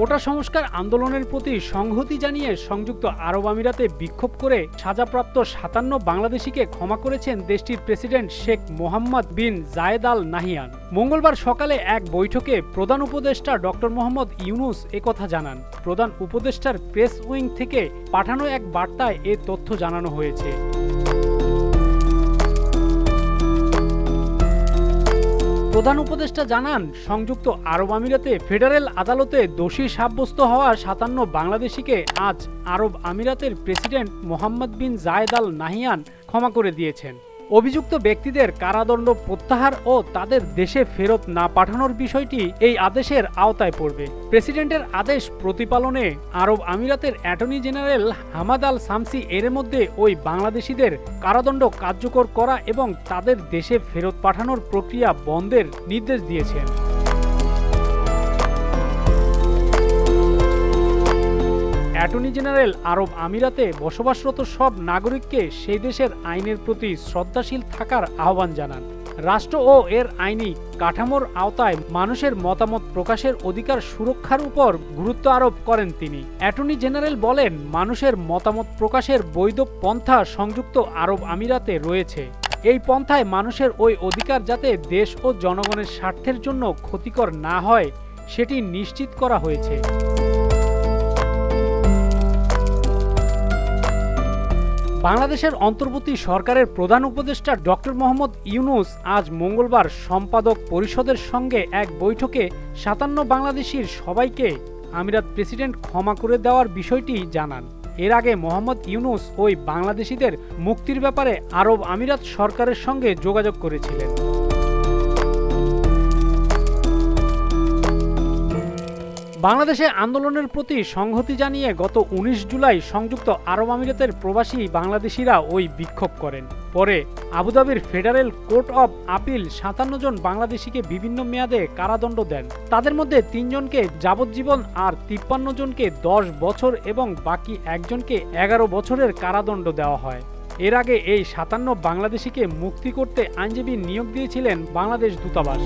কোটা সংস্কার আন্দোলনের প্রতি সংহতি জানিয়ে সংযুক্ত আরব আমিরাতে বিক্ষোভ করে সাজাপ্রাপ্ত সাতান্ন বাংলাদেশিকে ক্ষমা করেছেন দেশটির president Sheikh Mohammed bin Zayed Al Nahyan. মঙ্গলবার সকালে এক বৈঠকে প্রধান উপদেষ্টা ডক্টর মোহাম্মদ ইউনুস একথা জানান। প্রধান উপদেষ্টার প্রেস উইং থেকে পাঠানো এক বার্তায় এ তথ্য জানানো হয়েছে। প্রধান উপদেষ্টা জানান, সংযুক্ত আরব আমিরাতে ফেডারেল আদালতে দোষী সাব্যস্ত হওয়া সাতান্ন বাংলাদেশিকে আজ আরব আমিরাতের president Mohammed bin Zayed Al Nahyan ক্ষমা করে দিয়েছেন। অভিযুক্ত ব্যক্তিদের কারাদণ্ড প্রত্যাহার ও তাদের দেশে ফেরত না পাঠানোর বিষয়টি এই আদেশের আওতায় পড়বে। প্রেসিডেন্টের আদেশ প্রতিপালনে আরব আমিরাতের attorney general Hamad Al Shamsi এর মধ্যে ওই বাংলাদেশিদের কারাদণ্ড কার্যকর করা এবং তাদের দেশে ফেরত পাঠানোর প্রক্রিয়া বন্ধের নির্দেশ দিয়েছেন। অ্যাটর্নি জেনারেল আরব আমিরাতে বসবাসরত সব নাগরিককে সেই দেশের আইনের প্রতি শ্রদ্ধাশীল থাকার আহ্বান জানান। রাষ্ট্র ও এর আইনি কাঠামোর আওতায় মানুষের মতামত প্রকাশের অধিকার সুরক্ষার উপর গুরুত্ব আরোপ করেন তিনি। অ্যাটর্নি জেনারেল বলেন, মানুষের মতামত প্রকাশের বৈধ পন্থা সংযুক্ত আরব আমিরাতে রয়েছে। এই পন্থায় মানুষের ওই অধিকার যাতে দেশ ও জনগণের স্বার্থের জন্য ক্ষতিকর না হয়, সেটি নিশ্চিত করা হয়েছে। বাংলাদেশের অন্তর্বর্তী সরকারের প্রধান উপদেষ্টা ডক্টর মোহাম্মদ ইউনুস আজ মঙ্গলবার সম্পাদক পরিষদের সঙ্গে এক বৈঠকে সাতান্ন বাংলাদেশির সবাইকে আমিরাত প্রেসিডেন্ট ক্ষমা করে দেওয়ার বিষয়টি জানান। এর আগে মোহাম্মদ ইউনুস ওই বাংলাদেশিদের মুক্তির ব্যাপারে আরব আমিরাত সরকারের সঙ্গে যোগাযোগ করেছিলেন। বাংলাদেশে আন্দোলনের প্রতি সংহতি জানিয়ে গত উনিশ জুলাই সংযুক্ত আরব আমিরাতের প্রবাসী বাংলাদেশিরা ওই বিক্ষোভ করেন। পরে আবুধাবির ফেডারেল কোর্ট অব আপিল সাতান্ন জন বাংলাদেশিকে বিভিন্ন মেয়াদে কারাদণ্ড দেন। তাদের মধ্যে তিনজনকে যাবজ্জীবন আর তিপ্পান্ন জনকে দশ বছর এবং বাকি একজনকে এগারো বছরের কারাদণ্ড দেওয়া হয়। এর আগে এই সাতান্ন বাংলাদেশিকে মুক্তি করতে আইনজীবী নিয়োগ দিয়েছিলেন বাংলাদেশ দূতাবাস।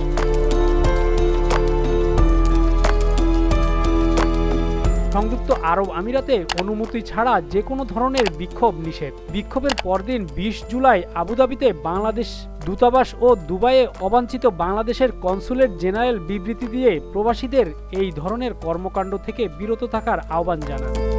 সংযুক্ত আরব আমিরাতে অনুমতি ছাড়া যে কোনো ধরনের বিক্ষোভ নিষেধ। বিক্ষোভের পরদিন বিশ জুলাই আবুধাবিতে বাংলাদেশ দূতাবাস ও দুবাইয়ে অবাঞ্ছিত বাংলাদেশের কনসুলেট জেনারেল বিবৃতি দিয়ে প্রবাসীদের এই ধরনের কর্মকাণ্ড থেকে বিরত থাকার আহ্বান জানান।